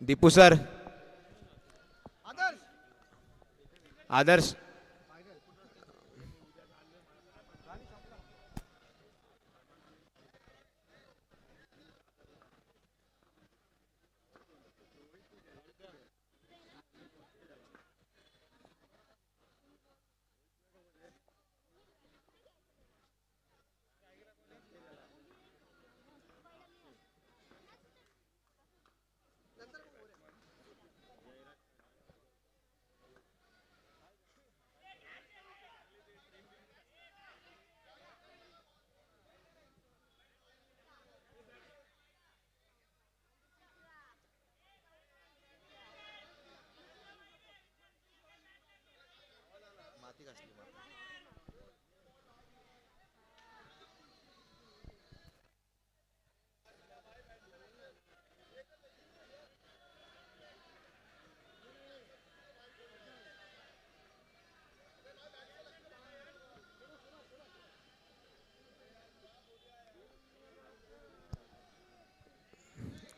Deepu sir आदर्श वाईट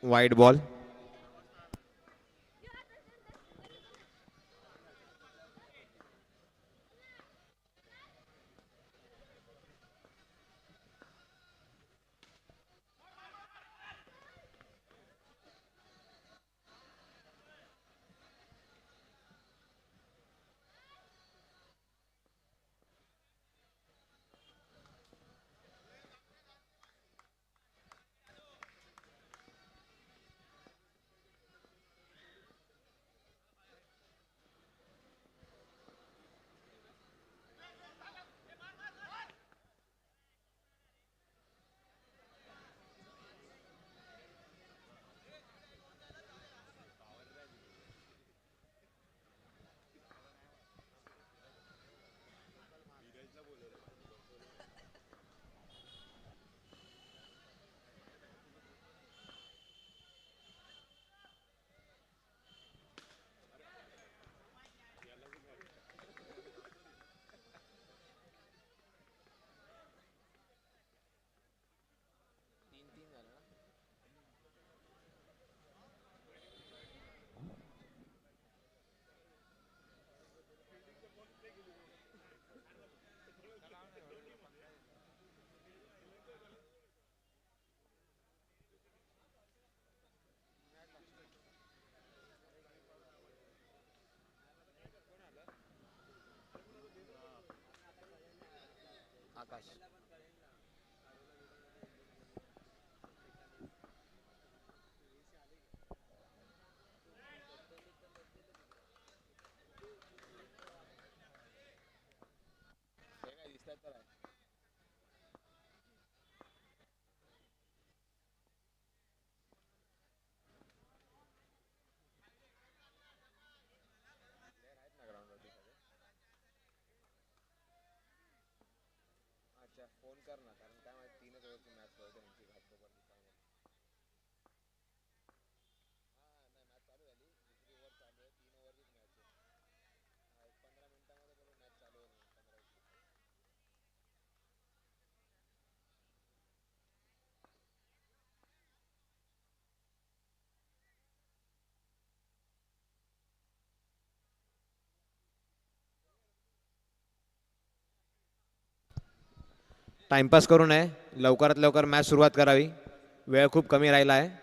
ball आकाश Akash. करणार कर ना कारण काय माहिती तीनच ओव्हरची मॅच पळते त्यांची घाटकोपर टाइमपास करू नये लवकरात लवकर मॅच सुरुवात करावी. वेळ खूप कमी राहिला आहे.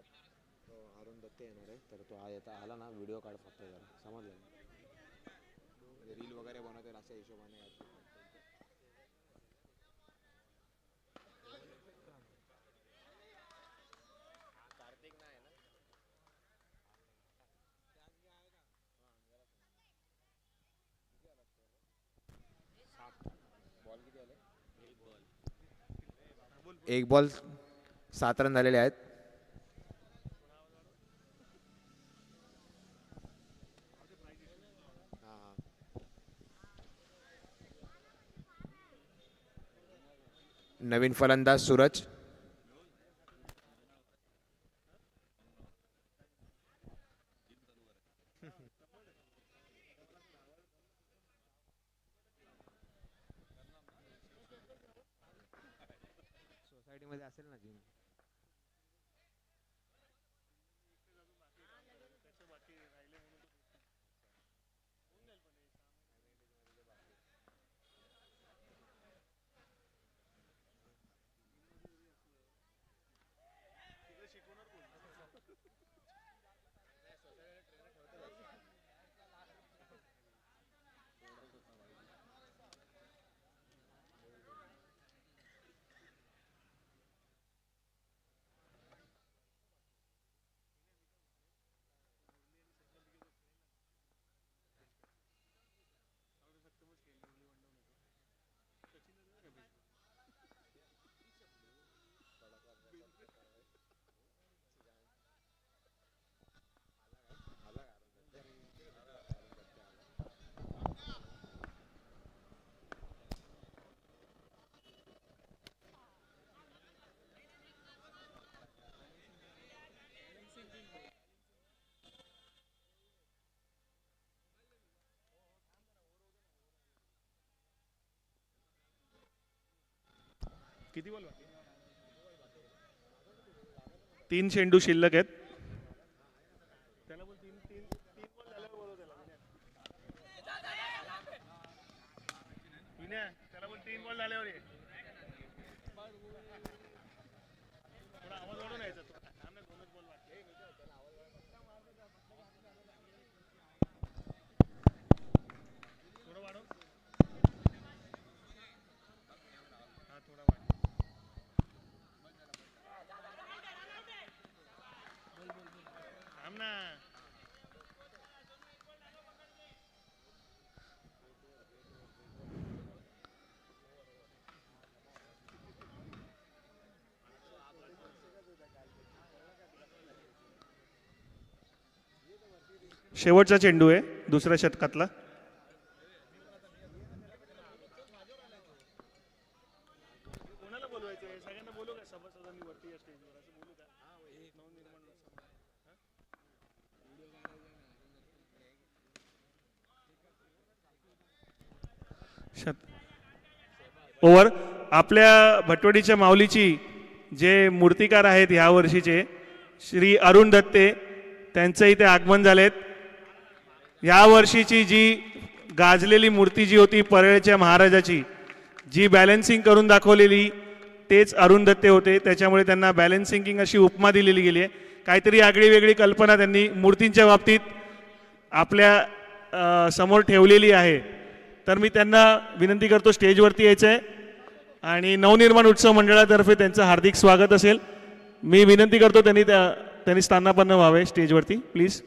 तो अरुण दत्ते येणार आहे. तर तो येता आला ना व्हिडिओ काढ फक्त जरा. समजलं रील म्हणजे वगैरे बनवते अशा हिशोबाने. एक बॉल सात रन झालेले आहेत. नवीन फलंदाज सूरज किती बॉल तीन चेंडू शिल्लक आहेत. त्याला बोल तीन तीन तीन बॉल झाल्यावर बोलव त्याला विनय त्याला बोल तीन बॉल झाल्यावर ये थोडा आवाज वाढवून यायचा तो. थांब ना, दोनच ball बाकी आहे. थोडं वाढव हा थोडा वाढव थांब ना शेवटचा चेंडू आहे दुसऱ्या शतकातला कोणाला बोलवायचं सगळ्यांना बोलू का सभासदांनी वरती या स्टेजवर असं बोलू का नवनिर्माण सभा. शत ओव्हर आपल्या भटवडीच्या माऊलीची जे मूर्तिकार आहेत ह्या वर्षीचे श्री अरुण दत्ते त्यांचं इथे आगमन झालेत. या वर्षीची जी गाजलेली मूर्ती जी होती परळच्या महाराजाची जी बॅलन्सिंग करून दाखवलेली तेच अरुण दत्ते होते. त्याच्यामुळे त्यांना बॅलन्सिंग अशी उपमा दिलेली गेली आहे. काहीतरी आगळी वेगळी कल्पना त्यांनी मूर्तींच्या बाबतीत आपल्यासमोर ठेवलेली आहे. तर मी त्यांना विनंती करतो स्टेजवरती यायचं आहे आणि नवनिर्माण उत्सव मंडळातर्फे त्यांचं हार्दिक स्वागत असेल. मी विनंती करतो त्यांनी त्या त्यांनी स्थानापन्न व्हावे स्टेजवरती प्लीज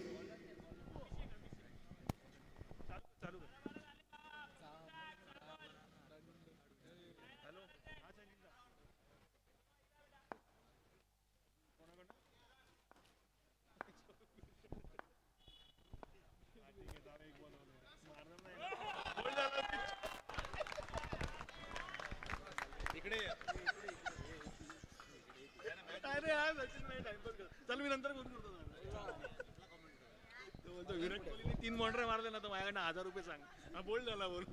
चल मी नंतर फोन करतो तो बोलतो विराट कोहलीने तीन बॉन्डर मारले ना तर माझ्याकडनं हजार रुपये सांग. हा बोल झाला बोल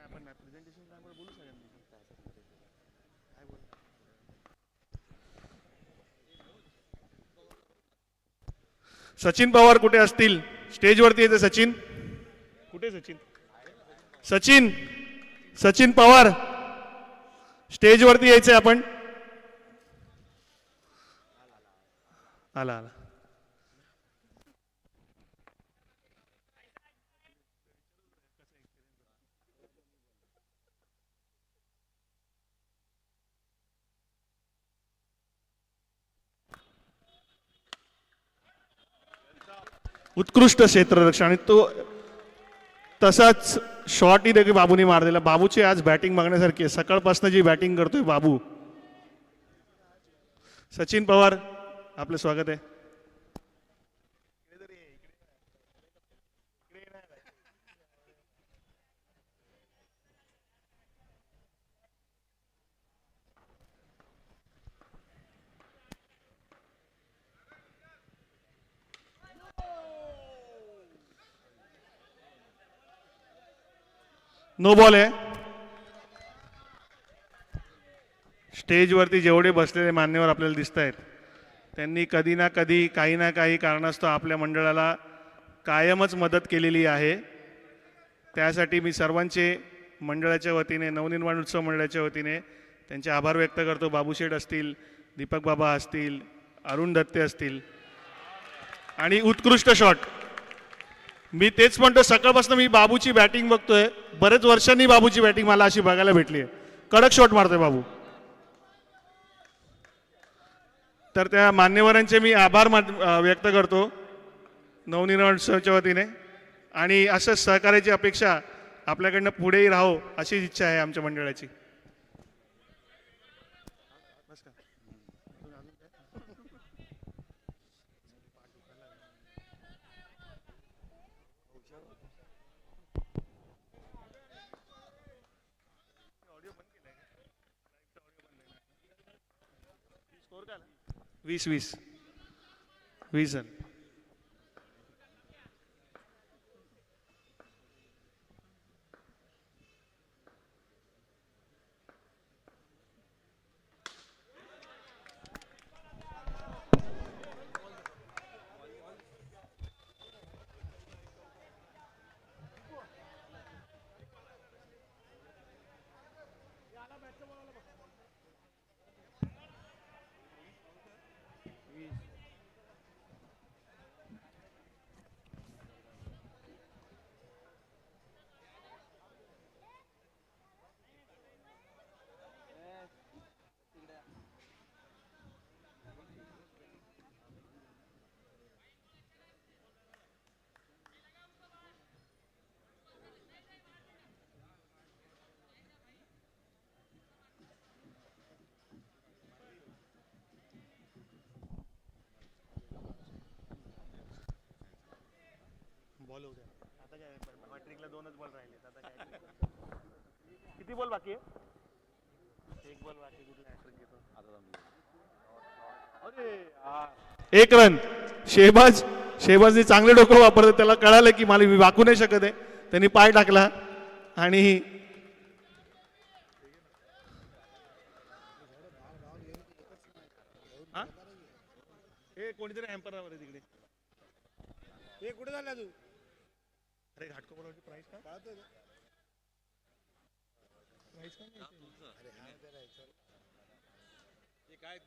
आपण प्रेझेंटेशन टाइमवर बोलू सगळ्यांनी काय बोल सचिन पवार कुठे असतील? स्टेजवरती येते सचिन. कुठे सचिन? सचिन. सचिन पवार. स्टेजवरती यायचंय आपण. आला आला. उत्कृष्ट क्षेत्ररक्षण आणि तो तसाच शॉटही देखील बाबूने मारलेला. बाबूची आज बॅटिंग बघण्यासारखी आहे. सकाळपासून जी बॅटिंग करतोय बाबू. सचिन पवार आपलं स्वागत आहे. नो बॉल आहे. स्टेजवरती जेवढे बसलेले मान्यवर आपल्याला दिसत आहेत त्यांनी कधी ना कधी काही ना काही कारणास्तव आपल्या मंडळाला कायमच मदत केलेली आहे. त्यासाठी मी सर्वांचे मंडळाच्या वतीने नवनिर्माण उत्सव मंडळाच्या वतीने त्यांचे आभार व्यक्त करतो. बाबूशेठ असतील दीपक बाबा असतील अरुण दत्ते असतील आणि उत्कृष्ट शॉट मी तेच म्हणतो सकाळपासून मी बाबूची बॅटिंग बघतोय. बरेच वर्षांनी बाबूची बॅटिंग मला अशी बघायला भेटली आहे कडक शॉट मारतोय बाबू. तर त्या मान्यवरांचे मी आभार मान- व्यक्त करतो नवनिर्माण उत्सवाच्या वतीने. आणि असं सहकार्याची अपेक्षा आपल्याकडनं पुढेही राहो अशी इच्छा आहे आमच्या मंडळाची. वीस वीस वीस जण बॉल होऊ द्या. आता काय मॅट्रिकला दोनच बॉल राहिले. आता काय किती बॉल बाकी आहे? एक बॉल बाकी कुठला? हॅट्रिक घेतो. अरे एक रन शेहबाज शेहबाजने चांगले डोकं वापरलं. त्याला कळालं की मला मी वाकू नाही शकत आहे. त्यांनी पाय टाकला आणि कोणीतरी हॅम्परवर आहे तिकडे. हे कुठे झाला तू? अरे घाटकोपराची प्राइस का प्राइस काय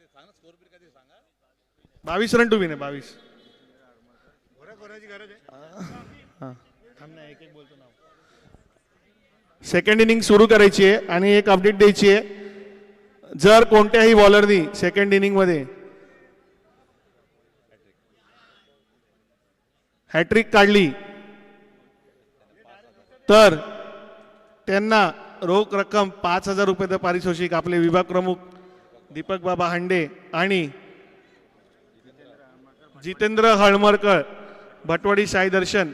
बावीस रन टू विन आहे बावीस. घोड्या गरज आहे. हा. थांब ना एक एक बोलतो नाव सेकंड इनिंग सुरू करायची आहे आणि एक अपडेट द्यायची आहे. जर कोणत्याही बॉलरनी सेकंड इनिंगमध्ये हॅट्रिक काढली तर त्यांना रोख रक्कम पाच हजार रुपयाचं पारितोषिक आपले विभाग प्रमुख दीपक बाबा हांडे आणि जितेंद्र हळमरकर भटवाडी साई दर्शन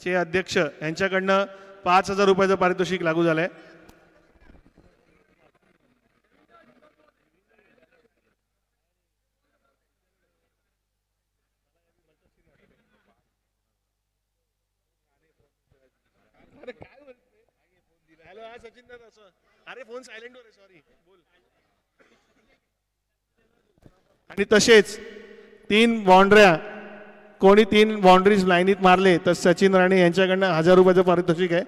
चे अध्यक्ष यांच्याकडनं पाच हजार रुपयाचं पारितोषिक लागू झालंय. आहे आपण सायलेंट वर सॉरी बोल. आणि तसेच तीन बाउंड्र्या कोणी तीन बाउंड्रीज लाईनीत मारले तर सचिन राणे यांच्याकडनं हजार रुपयाचं पारितोषिक आहे.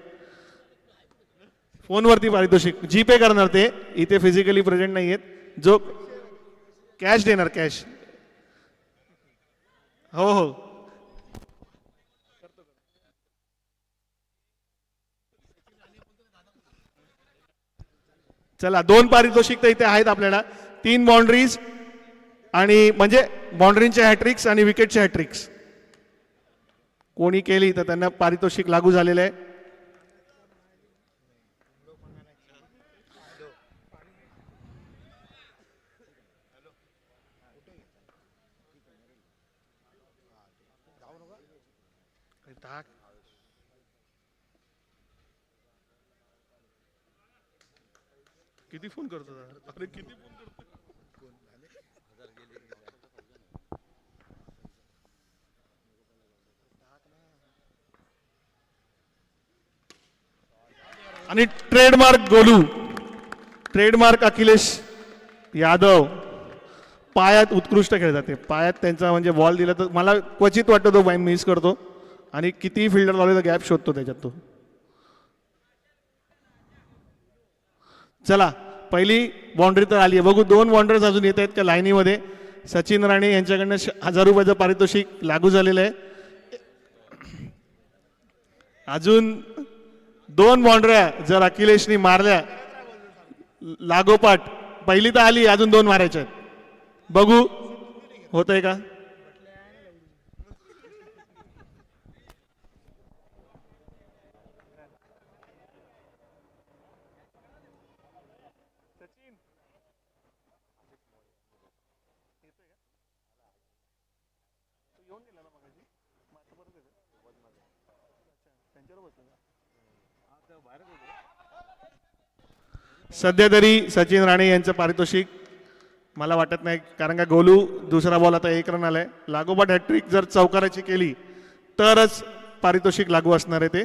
फोनवरती पारितोषिक. जी पे करणार ते इथे फिजिकली प्रेझेंट नाही आहेत जो कॅश देणार कॅश हो हो. चला दोन पारितोषिक तर इथे आहेत आपल्याला. तीन बाउंड्रीज आणि म्हणजे बाउंड्रींचे हॅट्रिक्स आणि विकेटचे हॅट्रिक्स कोणी केली तर त्यांना पारितोषिक लागू झालेलं आहे. किती फोन करतो अरे किती फोन करतो? आणि ट्रेडमार्क गोलू. ट्रेडमार्क अखिलेश यादव. पायात उत्कृष्ट खेळ जाते पायात त्यांचा म्हणजे बॉल दिला तर मला क्वचित वाटतं तो बाई मिस करतो. आणि किती फिल्डर लावले तर गॅप शोधतो त्याच्यात तो. चला. पहिली बाउंड्री तर आली आहे. बघू दोन बाउंड्रीज अजून येत आहेत त्या लाईनीमध्ये? सचिन राणे यांच्याकडनं श- हजार रुपयाचं पारितोषिक लागू झालेलं आहे. अजून दोन बाउंड्र्या जर अखिलेशनी मारल्या लागोपाठ पहिली तर आली अजून दोन मारायच्या आहेत. बघू होतंय का? सध्या तरी सचिन राणे यांचं पारितोषिक मला वाटत नाही कारण का गोलू दुसरा बॉल आता एक रन आलाय. लागोपाठ हॅट्रिक जर चौकाराची केली तरच पारितोषिक लागू असणार आहे ते.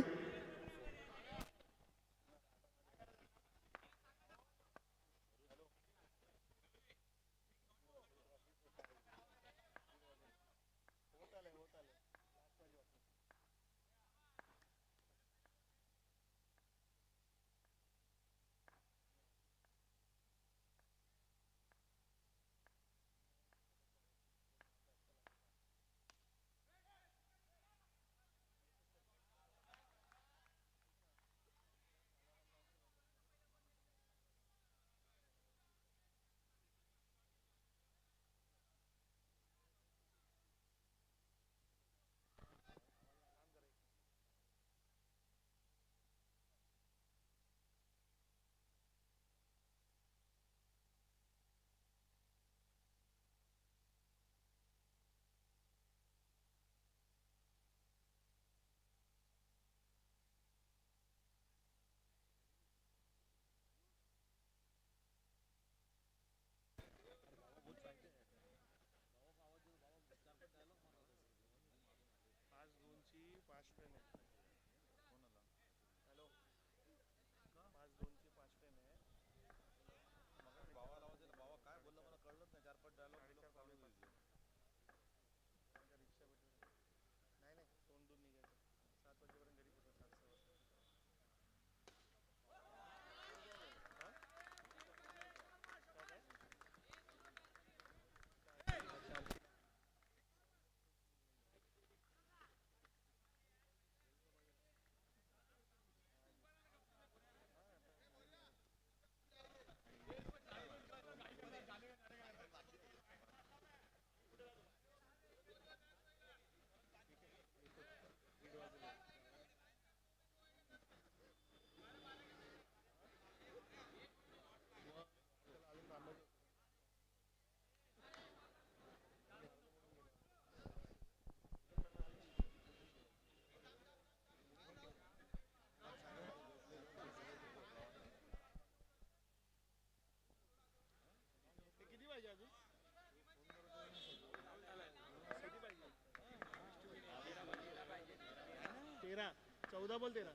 चौदा बोल तेरा.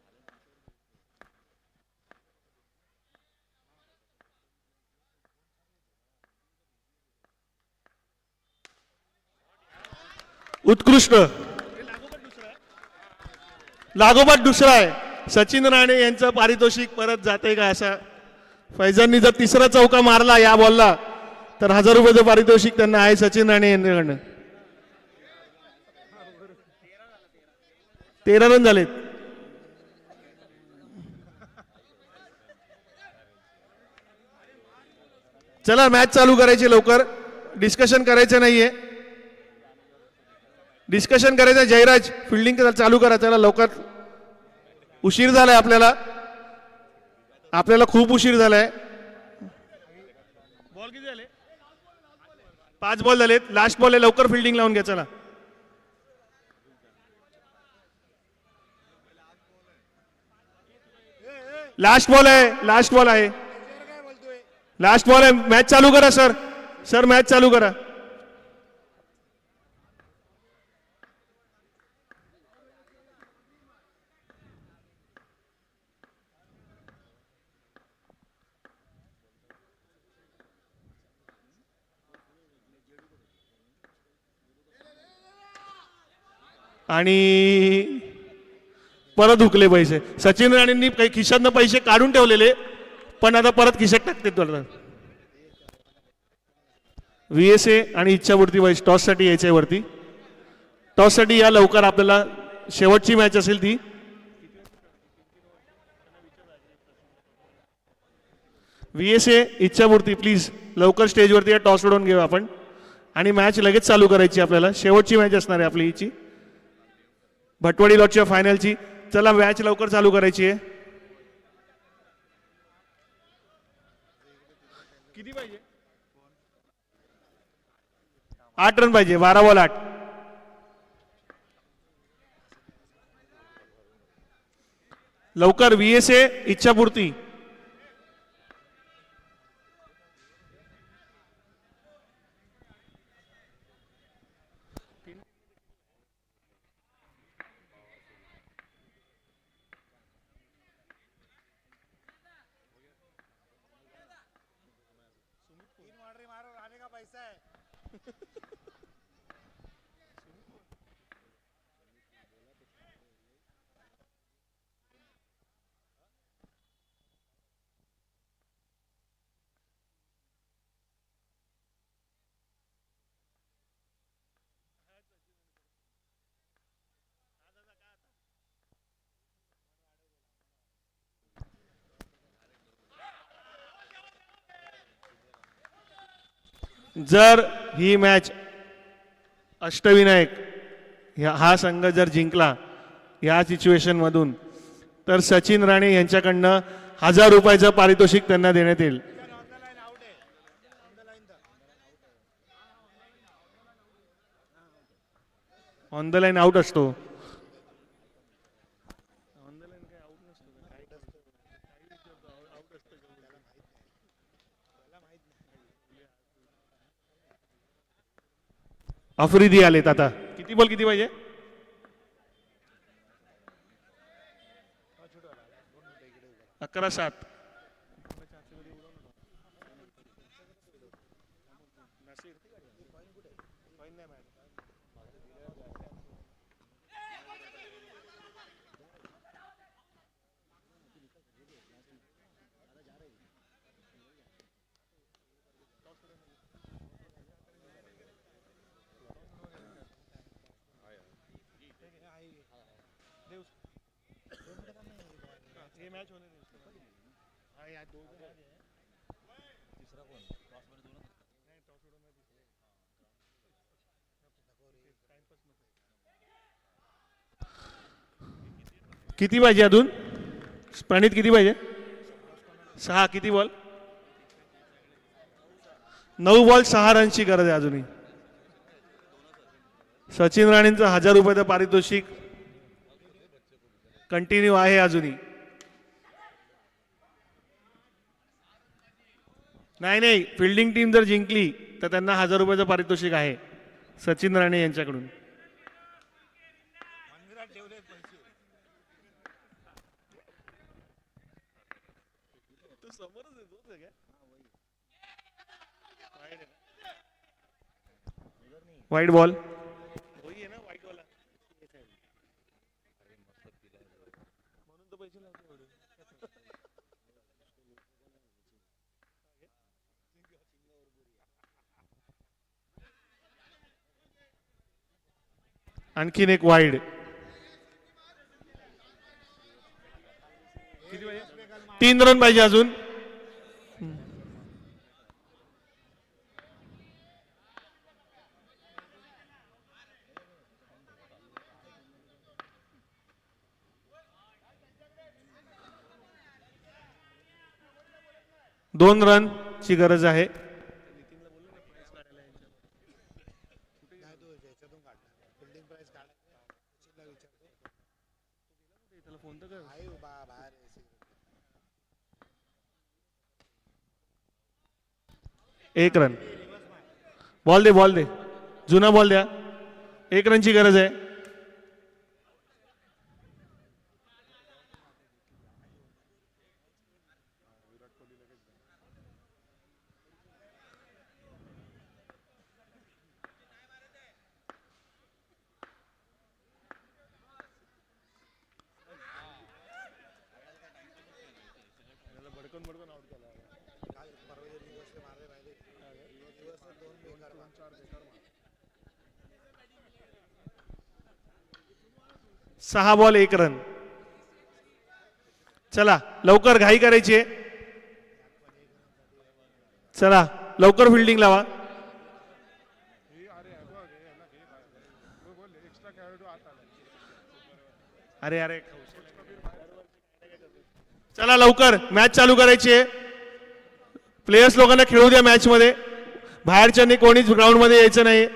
उत्कृष्ट. लागोपाठ दुसरा आहे. सचिन राणे यांचं पारितोषिक परत जाते का असा फैजांनी जर तिसरा चौका मारला या बॉलला तर हजार रुपयाचं पारितोषिक त्यांना आहे सचिन राणे यांच्याकडनं. तेरा रन झालेत. चला मॅच चालू करायची लवकर. डिस्कशन करायचं नाहीये. डिस्कशन करायचं आहे. जयराज फिल्डिंग चालू करा. चला लवकर. उशीर झालाय आपल्याला. आपल्याला खूप उशीर झालाय. बॉल किती झाले? पाच बॉल झालेत. लास्ट बॉल आहे. लवकर फिल्डिंग लावून घ्या. चला. लास्ट बॉल आहे. लास्ट बॉल आहे. लास्ट बॉल आहे. मॅच चालू करा सर सर मॅच चालू करा. आणि परत हुकले पैसे. सचिन राणेंनी काही खिशातनं पैसे काढून ठेवलेले. पण आता परत खिशात टाकते तुला. व्ही एस ए आणि इच्छापूर्ती वाईस टॉससाठी यायचं आहे वरती. टॉससाठी या लवकर आपल्याला शेवटची मॅच असेल ती. V S A Ichchhapurti please लवकर स्टेजवरती या टॉस उडवून घेऊ आपण. आणि मॅच लगेच चालू करायची आपल्याला. शेवटची मॅच असणार आहे आपली हिची. भटवाडी लॉटच्या फायनलची चला मॅच लवकर चालू करायची आहे. किती पाहिजे. आठ रन पाहिजे बारा बॉल आठ. लवकर व्हीएसए इच्छापूर्ती. जर ही मॅच अष्टविनायक ह्या- हा संघ जर जिंकला या सिच्युएशनमधून तर सचिन राणे यांच्याकडनं हजार रुपयाचं पारितोषिक त्यांना देण्यात येईल. On the line on the line out असतो. आफ्रिदी आलेत आता. किती बॉल किती पाहिजे? अकरा सात ये मॅच होने दे उसको. हा, या दोघं match आहे. नाही, toss उडवणार नाही. किती पाहिजे अजून? प्रणित किती पाहिजे? सहा किती बॉल नऊ बॉल सहा रनची गरज आहे अजूनही. सचिन राणेंचं हजार रुपयाचं पारितोषिक कंटिन्यू आहे अजूनही. नाही नाही. फिल्डिंग टीम जर जिंकली तर त्यांना हजार रुपयाचं पारितोषिक आहे. सचिन राणे यांच्याकडून. वाईट बॉल. आणखीन एक वाईड. तीन रन पाहिजे अजून. दोन रन ची गरज आहे. एक रन बॉल दे बॉल दे. जुना बॉल द्या. एक रनची गरज आहे. काल परवा जे दिवस मारले राहिले दिवस दोन बेकार मारले. सहा बॉल एक रन. चला लवकर घाई करायची आहे. चला लवकर फिल्डिंग लावा. अरे अरे चला लवकर मॅच चालू करायची आहे. प्लेयर्स लोकांना खेळू द्या मॅच मध्ये. बाहेरच्यांनी कोणीच ग्राउंडमध्ये यायचं नाही.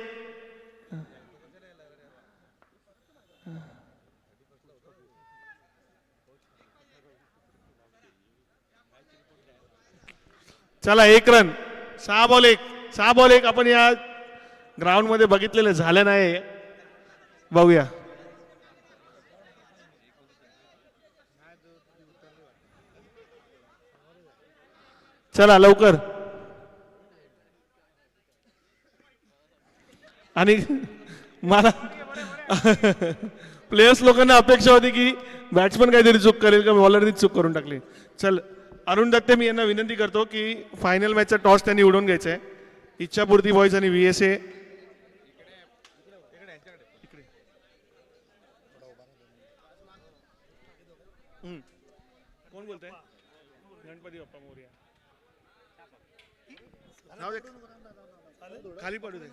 चला एक रन सहा बॉल एक. सहा बॉल एक आपण या ग्राउंडमध्ये बघितलेलं झालं नाही. बघूया. चला लवकर. आणि मला प्लेयर्स लोकांना अपेक्षा होती की बॅट्समन काहीतरी चूक करेल का? बॉलरनी चूक करून टाकली. चल अरुण दत्ते मी यांना विनंती करतो की फायनल मॅचचा टॉस त्यांनी उडवून घ्यायचा आहे. इच्छापूर्ती बॉईज आणि व्ही एस ए कोण बोलतोय? गणपती बाप्पा मोर्या. खाली पडू दे